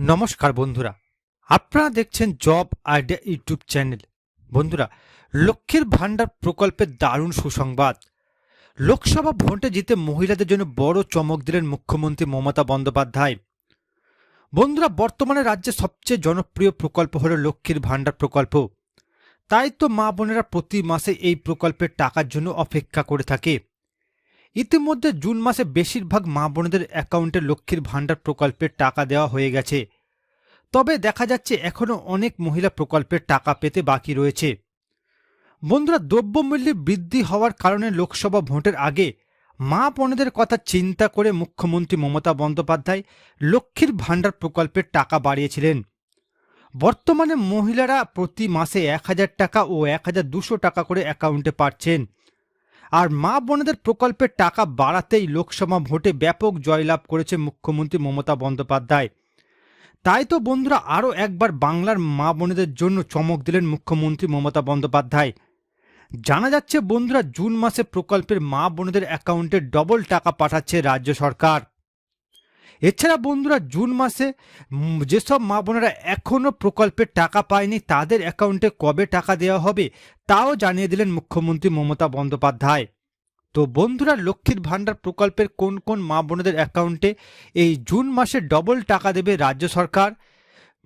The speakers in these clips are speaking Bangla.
নমস্কার বন্ধুরা। আপনারা দেখছেন জব আইডিয়া ইউটিউব চ্যানেল। বন্ধুরা, লক্ষ্মীর ভাণ্ডার প্রকল্পের দারুণ সুসংবাদ। লোকসভা ভোটে জিতে মহিলাদের জন্য বড় চমক দিলেন মুখ্যমন্ত্রী মমতা বন্দ্যোপাধ্যায়। বন্ধুরা, বর্তমানে রাজ্যে সবচেয়ে জনপ্রিয় প্রকল্প হল লক্ষ্মীর ভাণ্ডার প্রকল্প। তাই তো মা বোনেরা প্রতি মাসে এই প্রকল্পের টাকার জন্য অপেক্ষা করে থাকে। ইতিমধ্যে জুন মাসে বেশিরভাগ মা বোনেদের অ্যাকাউন্টে লক্ষ্মীর ভাণ্ডার প্রকল্পের টাকা দেওয়া হয়ে গেছে। তবে দেখা যাচ্ছে এখনও অনেক মহিলা প্রকল্পের টাকা পেতে বাকি রয়েছে। বন্ধুরা, দ্রব্যমূল্যে বৃদ্ধি হওয়ার কারণে লোকসভা ভোটের আগে মা বোনেদের কথা চিন্তা করে মুখ্যমন্ত্রী মমতা বন্দ্যোপাধ্যায় লক্ষ্মীর ভাণ্ডার প্রকল্পের টাকা বাড়িয়েছিলেন। বর্তমানে মহিলারা প্রতি মাসে এক হাজার টাকা ও এক হাজার দুশো টাকা করে অ্যাকাউন্টে পাচ্ছেন। আর মা বোনেদের প্রকল্পের টাকা বাড়াতেই লোকসভা ভোটে ব্যাপক জয়লাভ করেছে মুখ্যমন্ত্রী মমতা বন্দ্যোপাধ্যায়। তাই তো বন্ধুরা আরও একবার বাংলার মা বোনেদের জন্য চমক দিলেন মুখ্যমন্ত্রী মমতা বন্দ্যোপাধ্যায়। জানা যাচ্ছে বন্ধুরা জুন মাসে প্রকল্পের মা বোনেদের অ্যাকাউন্টে ডবল টাকা পাঠাচ্ছে রাজ্য সরকার। এছাড়া বন্ধুরা জুন মাসে যেসব মা বোনেরা এখনও প্রকল্পের টাকা পায়নি, তাদের অ্যাকাউন্টে কবে টাকা দেওয়া হবে, তাও জানিয়ে দিলেন মুখ্যমন্ত্রী মমতা বন্দ্যোপাধ্যায়। তো বন্ধুরা, লক্ষ্মীর ভাণ্ডার প্রকল্পের কোন কোন মা বোনেদের অ্যাকাউন্টে এই জুন মাসে ডবল টাকা দেবে রাজ্য সরকার?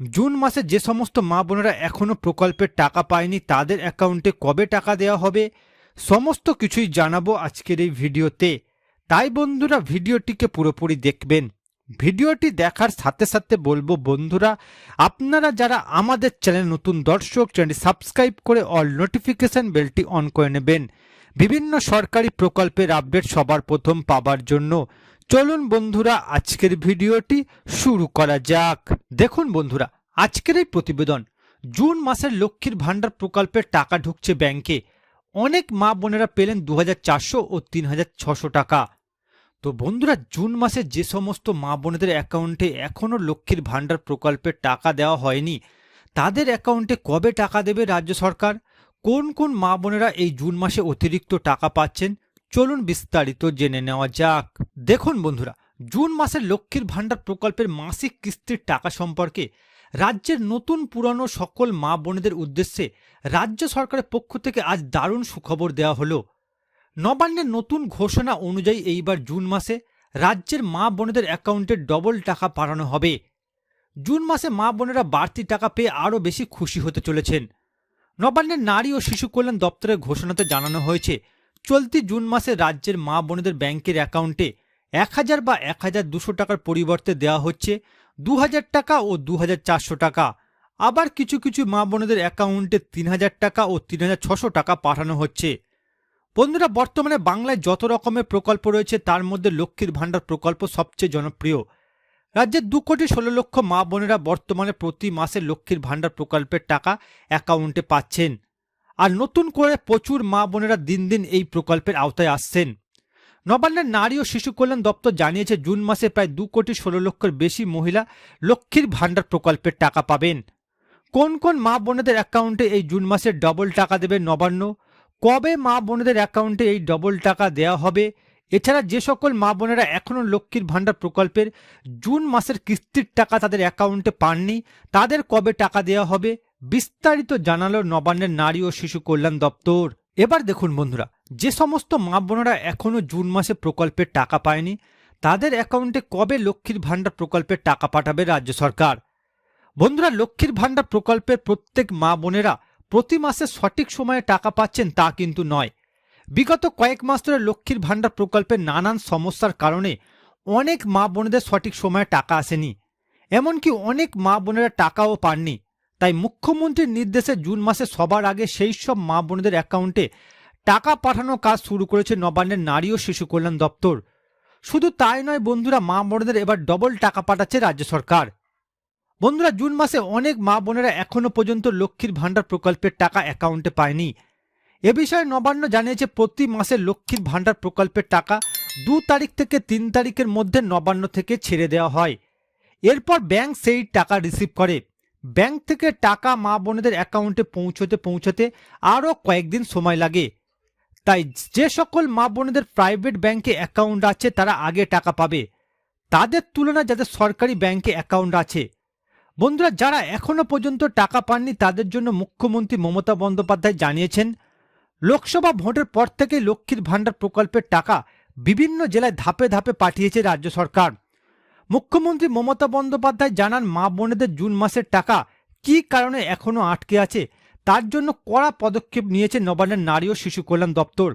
জুন মাসে যে সমস্ত মা বোনেরা এখনও প্রকল্পের টাকা পায়নি, তাদের অ্যাকাউন্টে কবে টাকা দেওয়া হবে? সমস্ত কিছুই জানাব আজকের এই ভিডিওতে। তাই বন্ধুরা, ভিডিওটিকে পুরোপুরি দেখবেন। ভিডিওটি দেখার সাথে সাথে বলব বন্ধুরা, আপনারা যারা আমাদের চ্যানেল নতুন দর্শক, চ্যানেলটি সাবস্ক্রাইব করে অল নোটিফিকেশন বেলটি অন করে নেবেন। বিভিন্ন সরকারি প্রকল্পের আপডেট সবার প্রথম পাবার জন্য। চলুন বন্ধুরা, আজকের ভিডিওটি শুরু করা যাক। দেখুন বন্ধুরা, আজকের এই প্রতিবেদন। জুন মাসের লক্ষ্মীর ভাণ্ডার প্রকল্পের টাকা ঢুকছে ব্যাংকে। অনেক মা বোনেরা পেলেন দু হাজার চারশো ও তিন টাকা। তো বন্ধুরা, জুন মাসে যে সমস্ত মা বোনেদের অ্যাকাউন্টে এখনও লক্ষ্মীর ভাণ্ডার প্রকল্পের টাকা দেওয়া হয়নি, তাদের অ্যাকাউন্টে কবে টাকা দেবে রাজ্য সরকার? কোন কোন মা বোনেরা এই জুন মাসে অতিরিক্ত টাকা পাচ্ছেন? চলুন বিস্তারিত জেনে নেওয়া যাক। দেখুন বন্ধুরা, জুন মাসের লক্ষ্মীর ভাণ্ডার প্রকল্পের মাসিক কিস্তির টাকা সম্পর্কে রাজ্যের নতুন পুরানো সকল মা বোনেদের উদ্দেশ্যে রাজ্য সরকারের পক্ষ থেকে আজ দারুণ সুখবর দেওয়া হলো। নবান্নের নতুন ঘোষণা অনুযায়ী এইবার জুন মাসে রাজ্যের মা বোনেদের অ্যাকাউন্টে ডবল টাকা পাঠানো হবে। জুন মাসে মা বোনেরা বাড়তি টাকা পেয়ে আরও বেশি খুশি হতে চলেছেন। নবান্নের নারী ও শিশু কল্যাণ দপ্তরের ঘোষণাতে জানানো হয়েছে, চলতি জুন মাসে রাজ্যের মা বোনেদের ব্যাংকের অ্যাকাউন্টে এক হাজার বা এক হাজার দুশো টাকার পরিবর্তে দেওয়া হচ্ছে দু হাজার টাকা ও দু হাজার চারশো টাকা। আবার কিছু কিছু মা বোনেদের অ্যাকাউন্টে তিন হাজার টাকা ও তিন হাজার ছশো টাকা পাঠানো হচ্ছে। বন্ধুরা, বর্তমানে বাংলায় যত রকমের প্রকল্প রয়েছে, তার মধ্যে লক্ষ্মীর ভাণ্ডার প্রকল্প সবচেয়ে জনপ্রিয়। রাজ্যের দু কোটি ষোলো লক্ষ মা বোনেরা বর্তমানে প্রতি মাসে লক্ষ্মীর ভাণ্ডার প্রকল্পের টাকা অ্যাকাউন্টে পাচ্ছেন। আর নতুন করে প্রচুর মা বোনেরা দিন দিন এই প্রকল্পের আওতায় আসছেন। নবান্নের নারী ও শিশু কল্যাণ দপ্তর জানিয়েছে, জুন মাসে প্রায় দু কোটি ষোলো লক্ষের বেশি মহিলা লক্ষ্মীর ভাণ্ডার প্রকল্পের টাকা পাবেন। কোন কোন মা বোনেদের অ্যাকাউন্টে এই জুন মাসে ডবল টাকা দেবে নবান্ন? কবে মা বোনেদের অ্যাকাউন্টে এই ডবল টাকা দেওয়া হবে? এছাড়া যে সকল মা বোনেরা এখনও লক্ষ্মীর ভাণ্ডার প্রকল্পের জুন মাসের কিস্তির টাকা তাদের অ্যাকাউন্টে পাননি, তাদের কবে টাকা দেওয়া হবে? বিস্তারিত জানালো নবান্নের নারী ও শিশু কল্যাণ দপ্তর। এবার দেখুন বন্ধুরা, যে সমস্ত মা বোনেরা এখনও জুন মাসে প্রকল্পের টাকা পায়নি, তাদের অ্যাকাউন্টে কবে লক্ষ্মীর ভাণ্ডার প্রকল্পের টাকা পাঠাবে রাজ্য সরকার? বন্ধুরা, লক্ষ্মীর ভাণ্ডার প্রকল্পের প্রত্যেক মা বোনেরা প্রতি মাসে সঠিক সময়ে টাকা পাচ্ছেন তা কিন্তু নয়। বিগত কয়েক মাস ধরে লক্ষ্মীর ভাণ্ডার প্রকল্পের নানান সমস্যার কারণে অনেক মা বোনেদের সঠিক সময়ে টাকা আসেনি। এমনকি অনেক মা বোনেরা টাকাও পাননি। তাই মুখ্যমন্ত্রীর নির্দেশে জুন মাসে সবার আগে সেই সব মা বোনেদের অ্যাকাউন্টে টাকা পাঠানোর কাজ শুরু করেছে নবান্নের নারী ও শিশু কল্যাণ দপ্তর। শুধু তাই নয় বন্ধুরা, মা বোনেদের এবার ডবল টাকা পাঠাচ্ছে রাজ্য সরকার। বন্ধুরা, জুন মাসে অনেক মা বোনেরা এখনও পর্যন্ত লক্ষ্মীর ভাণ্ডার প্রকল্পের টাকা অ্যাকাউন্টে পায়নি। এ বিষয়ে নবান্ন জানিয়েছে, প্রতি মাসে লক্ষ্মীর ভাণ্ডার প্রকল্পের টাকা দু তারিখ থেকে তিন তারিখের মধ্যে নবান্ন থেকে ছেড়ে দেওয়া হয়। এরপর ব্যাংক সেই টাকা রিসিভ করে। ব্যাংক থেকে টাকা মা বোনেদের অ্যাকাউন্টে পৌঁছতে পৌঁছতে আরও কয়েকদিন সময় লাগে। তাই যে সকল মা বোনেদের প্রাইভেট ব্যাংকে অ্যাকাউন্ট আছে, তারা আগে টাকা পাবে। তাদের তুলনায় যাদের সরকারি ব্যাংকে অ্যাকাউন্ট আছে বন্ধুরা, যারা এখনও পর্যন্ত টাকা পাননি, তাদের জন্য মুখ্যমন্ত্রী মমতা বন্দ্যোপাধ্যায় জানিয়েছেন, লোকসভা ভোটের পর থেকে লক্ষ্মীর ভাণ্ডার প্রকল্পের টাকা বিভিন্ন জেলায় ধাপে ধাপে পাঠিয়েছে রাজ্য সরকার। মুখ্যমন্ত্রী মমতা বন্দ্যোপাধ্যায় জানান, মা বোনেদের জুন মাসের টাকা কী কারণে এখনও আটকে আছে, তার জন্য কড়া পদক্ষেপ নিয়েছে নবান্নের নারী ও শিশু কল্যাণ দপ্তর।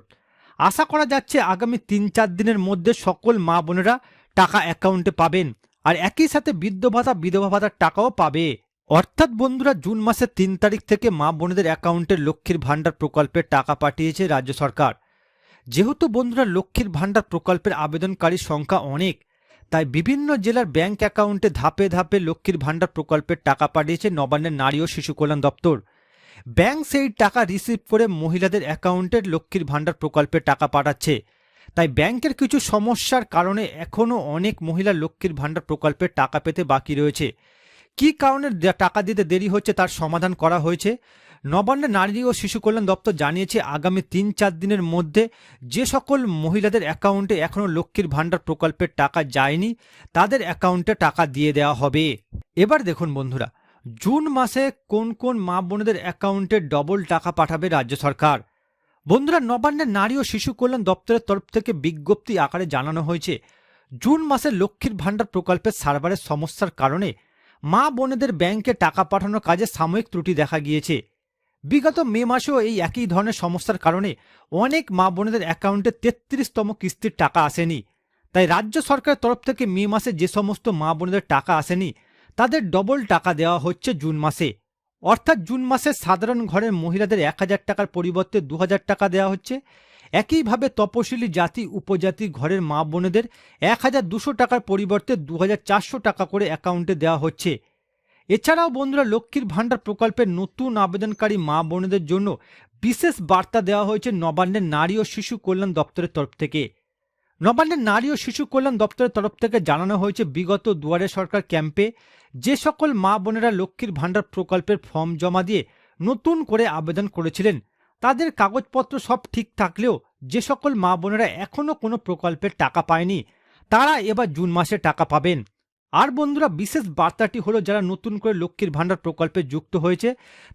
আশা করা যাচ্ছে, আগামী তিন চার দিনের মধ্যে সকল মা বোনেরা টাকা অ্যাকাউন্টে পাবেন। আর একই সাথে বৃদ্ধ ভাতা বিধবা ভাতার টাকাও পাবে। অর্থাৎ বন্ধুরা, জুন মাসের তিন তারিখ থেকে মা বোনেদের অ্যাকাউন্টে লক্ষ্মীর ভাণ্ডার প্রকল্পের টাকা পাঠিয়েছে রাজ্য সরকার। যেহেতু বন্ধুরা, লক্ষ্মীর ভাণ্ডার প্রকল্পের আবেদনকারীর সংখ্যা অনেক, তাই বিভিন্ন জেলার ব্যাংক অ্যাকাউন্টে ধাপে ধাপে লক্ষ্মীর ভাণ্ডার প্রকল্পের টাকা পাঠিয়েছে নবান্নের নারী ও শিশু কল্যাণ দপ্তর। ব্যাংক সেই টাকা রিসিভ করে মহিলাদের অ্যাকাউন্টের লক্ষ্মীর ভাণ্ডার প্রকল্পে টাকা পাঠাচ্ছে। তাই ব্যাংকের কিছু সমস্যার কারণে এখনও অনেক মহিলা লক্ষ্মীর ভাণ্ডার প্রকল্পের টাকা পেতে বাকি রয়েছে। কী কারণে টাকা দিতে দেরি হচ্ছে তার সমাধান করা হয়েছে? নবান্নে নারী ও শিশু কল্যাণ দপ্তর জানিয়েছে, আগামী তিন চার দিনের মধ্যে যে সকল মহিলাদের অ্যাকাউন্টে এখনও লক্ষ্মীর ভাণ্ডার প্রকল্পের টাকা যায়নি, তাদের অ্যাকাউন্টে টাকা দিয়ে দেওয়া হবে। এবার দেখুন বন্ধুরা, জুন মাসে কোন কোন মা বোনেদের অ্যাকাউন্টে ডবল টাকা পাঠাবে রাজ্য সরকার? বন্ধুরা নবান্নের নারী ও শিশু কল্যাণ দপ্তরের তরফ থেকে বিজ্ঞপ্তি আকারে জানানো হয়েছে, জুন মাসে লক্ষ্মীর ভাণ্ডার প্রকল্পের সার্ভারের সমস্যার কারণে মা বোনেদের ব্যাংকে টাকা পাঠানোর কাজে সাময়িক ত্রুটি দেখা গিয়েছে। বিগত মে মাসেও এই একই ধরনের সমস্যার কারণে অনেক মা বোনেদের অ্যাকাউন্টে তেত্রিশতম কিস্তির টাকা আসেনি। তাই রাজ্য সরকারের তরফ থেকে মে মাসে যে সমস্ত মা বোনেদের টাকা আসেনি, তাদের ডবল টাকা দেওয়া হচ্ছে জুন মাসে। অর্থাৎ জুন মাসে সাধারণ ঘরের মহিলাদের এক হাজার টাকার পরিবর্তে দু হাজার টাকা দেওয়া হচ্ছে। একইভাবে তপশিলি জাতি, উপজাতি ঘরের মা বোনেদের এক হাজার দুশো টাকার পরিবর্তে দু হাজার চারশো টাকা করে অ্যাকাউন্টে দেওয়া হচ্ছে। এছাড়াও বন্ধুরা, লক্ষ্মীর ভাণ্ডার প্রকল্পের নতুন আবেদনকারী মা বোনেদের জন্য বিশেষ বার্তা দেওয়া হয়েছে নবান্নের নারী ও শিশু কল্যাণ দপ্তরের তরফ থেকে। নবান্নের নারী ও শিশু কল্যাণ দপ্তরের তরফ থেকে জানানো হয়েছে, বিগত দুয়ারে সরকার ক্যাম্পে যে সকল মা বোনেরা লক্ষ্মীর ভাণ্ডার প্রকল্পের ফর্ম জমা দিয়ে নতুন করে আবেদন করেছিলেন, তাদের কাগজপত্র সব ঠিক থাকলেও যে সকল মা বোনেরা এখনও কোনো প্রকল্পের টাকা পায়নি, তারা এবার জুন মাসে টাকা পাবেন। আর বন্ধুরা, বিশেষ বার্তাটি হলো যারা নতুন করে লক্ষ্মীর ভাণ্ডার প্রকল্পে যুক্ত হয়েছে,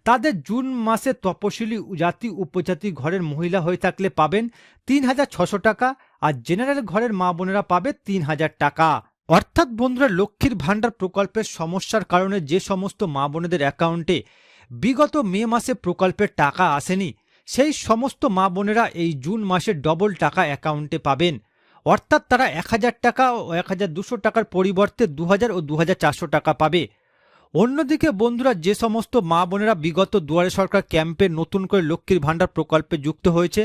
তাদের জুন মাসে তপশিলি জাতি উপজাতি ঘরের মহিলা হয়ে থাকলে পাবেন তিন হাজার ছশো টাকা আর জেনারেল ঘরের মা বোনেরা পাবে তিন হাজার টাকা। অর্থাৎ বন্ধুরা, লক্ষ্মীর ভাণ্ডার প্রকল্পের সমস্যার কারণে যে সমস্ত মা বোনেদের অ্যাকাউন্টে বিগত মে মাসে প্রকল্পের টাকা আসেনি, সেই সমস্ত মা বোনেরা এই জুন মাসে ডবল টাকা অ্যাকাউন্টে পাবেন। অর্থাৎ তারা এক হাজার টাকা ও এক হাজার দুশো টাকার পরিবর্তে দু হাজার ও দু হাজার চারশো টাকা পাবে। অন্যদিকে বন্ধুরা, যে সমস্ত মা বোনেরা বিগত দুয়ারে সরকার ক্যাম্পে নতুন করে লক্ষ্মীর ভাণ্ডার প্রকল্পে যুক্ত হয়েছে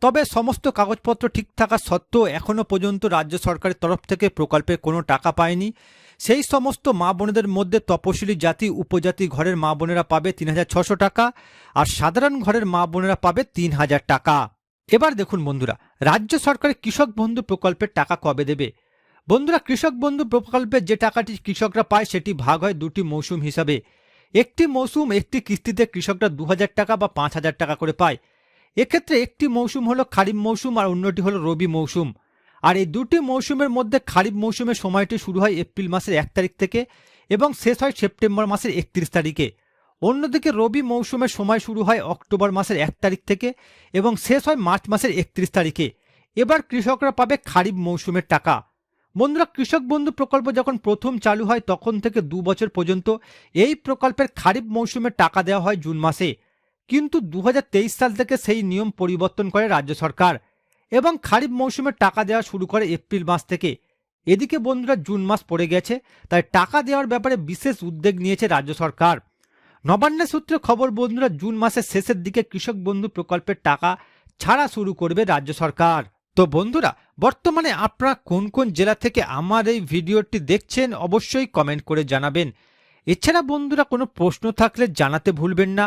তবে সমস্ত কাগজপত্র ঠিক থাকা সত্ত্বেও এখনও পর্যন্ত রাজ্য সরকারের তরফ থেকে প্রকল্পে কোনো টাকা পায়নি। সেই সমস্ত মা বোনেদের মধ্যে তপশিলি জাতি, উপজাতি ঘরের মা বোনেরা পাবে তিন টাকা আর সাধারণ ঘরের মা বোনেরা পাবে তিন হাজার টাকা। এবার দেখুন বন্ধুরা, রাজ্য সরকারের কৃষক বন্ধু প্রকল্পের টাকা কবে দেবে? বন্ধুরা, কৃষক বন্ধু প্রকল্পের যে টাকাটি কৃষকরা পায় সেটি ভাগ হয় দুটি মৌসুম হিসাবে। একটি মৌসুম একটি কিস্তিতে কৃষকরা দু হাজার টাকা বা পাঁচ হাজার টাকা করে পায়। এক্ষেত্রে একটি মৌসুম হলো খারিফ মৌসুম আর অন্যটি হলো রবি মৌসুম। আর এই দুটি মৌসুমের মধ্যে খারিফ মৌসুমের সময়টি শুরু হয় এপ্রিল মাসের এক তারিখ থেকে এবং শেষ হয় সেপ্টেম্বর মাসের একত্রিশ তারিখে। অন্যদিকে রবি মৌসুমের সময় শুরু হয় অক্টোবর মাসের এক তারিখ থেকে এবং শেষ হয় মার্চ মাসের একত্রিশ তারিখে। এবার কৃষকরা পাবে খারিফ মৌসুমের টাকা। বন্ধুরা, কৃষক বন্ধু প্রকল্প যখন প্রথম চালু হয় তখন থেকে দু বছর পর্যন্ত এই প্রকল্পের খারিফ মৌসুমের টাকা দেওয়া হয় জুন মাসে। কিন্তু দু হাজার তেইশ সাল থেকে সেই নিয়ম পরিবর্তন করে রাজ্য সরকার এবং খারিফ মৌসুমের টাকা দেওয়া শুরু করে এপ্রিল মাস থেকে। এদিকে বন্ধুরা, জুন মাস পড়ে গেছে, তাই টাকা দেওয়ার ব্যাপারে বিশেষ উদ্যোগ নিয়েছে রাজ্য সরকার। নবান্নের সূত্রে খবর, বন্ধুরা, জুন মাসের শেষের দিকে কৃষক বন্ধু প্রকল্পের টাকা ছাড়া শুরু করবে রাজ্য সরকার। তো বন্ধুরা, বর্তমানে আপনারা কোন কোন জেলা থেকে আমার এই ভিডিওটি দেখছেন অবশ্যই কমেন্ট করে জানাবেন। এছাড়া বন্ধুরা, কোনো প্রশ্ন থাকলে জানাতে ভুলবেন না।